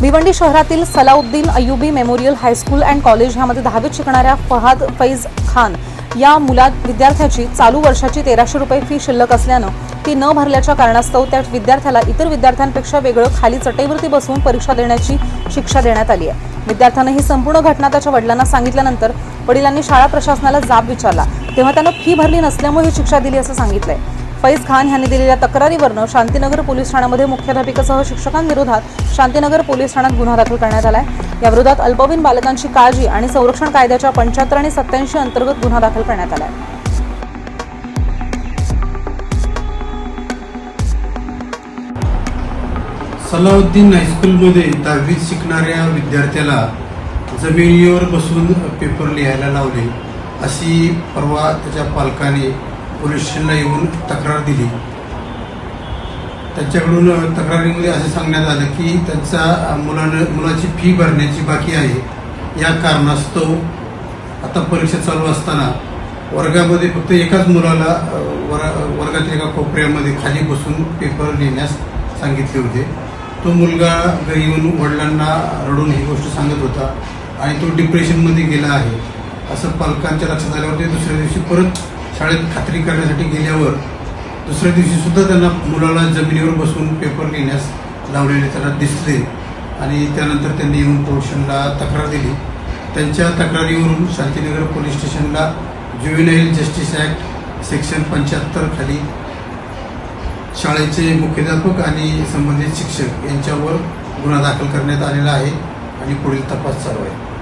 भिवंडी शहरातील Salauddin Ayubi memorial high school and college ह्यामध्ये दहावीत शिकणाऱ्या फहाद फैज खान या मुला विद्यार्थ्याची चालू वर्षाची तेराशे रुपये फी शिल्लक असल्यानं ती न भरल्याच्या कारणास्तव त्या विद्यार्थ्याला इतर विद्यार्थ्यांपेक्षा वेगळं खाली चटईवरती बसवून परीक्षा देण्याची शिक्षा देण्यात आली आहे. विद्यार्थ्यानं ही संपूर्ण घटना त्याच्या वडिलांना सांगितल्यानंतर वडिलांनी शाळा प्रशासनाला जाब विचारला. तेव्हा त्यानं फी भरली नसल्यामुळे ही शिक्षा दिली असं सांगितलंय. फैज खान यांनी दिलेल्या तक्रारीवरनं शांतीनगर पोलीस ठाण्यामध्ये मुख्याध्यापिकेसह शिक्षकांविरोधात शांतीनगर पोलीस ठाण्यात गुन्हा दाखल करण्यात आला आहे याविरोधात अल्पवयीन बालकांची काळजी आणि संरक्षण कायद्याच्या पंच्याहत्तर आणि सत्याऐंशी अंतर्गत गुन्हा दाखल करण्यात आला आहे सलाउद्दीन हायस्कूलमध्ये दहावीत शिकणाऱ्या विद्यार्थ्याला जमिनीवर बसून पेपर लिहायला लावले अशी परवा त्याच्या पालकाने पोलीस स्टेशनला येऊन तक्रार दिली. त्यांच्याकडून तक्रारीमध्ये असं सांगण्यात आलं की त्यांचा मुलानं मुलाची फी भरण्याची बाकी आहे. या कारणास्तव आता परीक्षा चालू असताना वर्गामध्ये फक्त एकाच मुलाला वर वर्गातील एका कोपऱ्यामध्ये खाली बसून पेपर लिहिण्यास सांगितले होते. तो मुलगा घरी येऊन वडिलांना रडून ही गोष्ट सांगत होता आणि तो डिप्रेशनमध्ये गेला आहे. असं पालकांच्या लक्षात आल्यावर ते दुसऱ्या दिवशी परत शाळेत खात्री करण्यासाठी गेल्यावर दुसऱ्या दिवशी सुद्धा त्यांना मुलाला जमिनीवर बसून पेपर लिहिण्यास लावलेले त्यांना दिसले. आणि त्यानंतर त्यांनी येऊन पोर्शनला तक्रार दिली. त्यांच्या तक्रारीवरून शांतीनगर पोलीस स्टेशनला ज्युएनाईल जस्टिस ॲक्ट सेक्शन पंच्याहत्तर खाली शाळेचे मुख्याध्यापक आणि संबंधित शिक्षक यांच्यावर गुन्हा दाखल करण्यात आलेला आहे आणि पुढील तपास चालू आहे.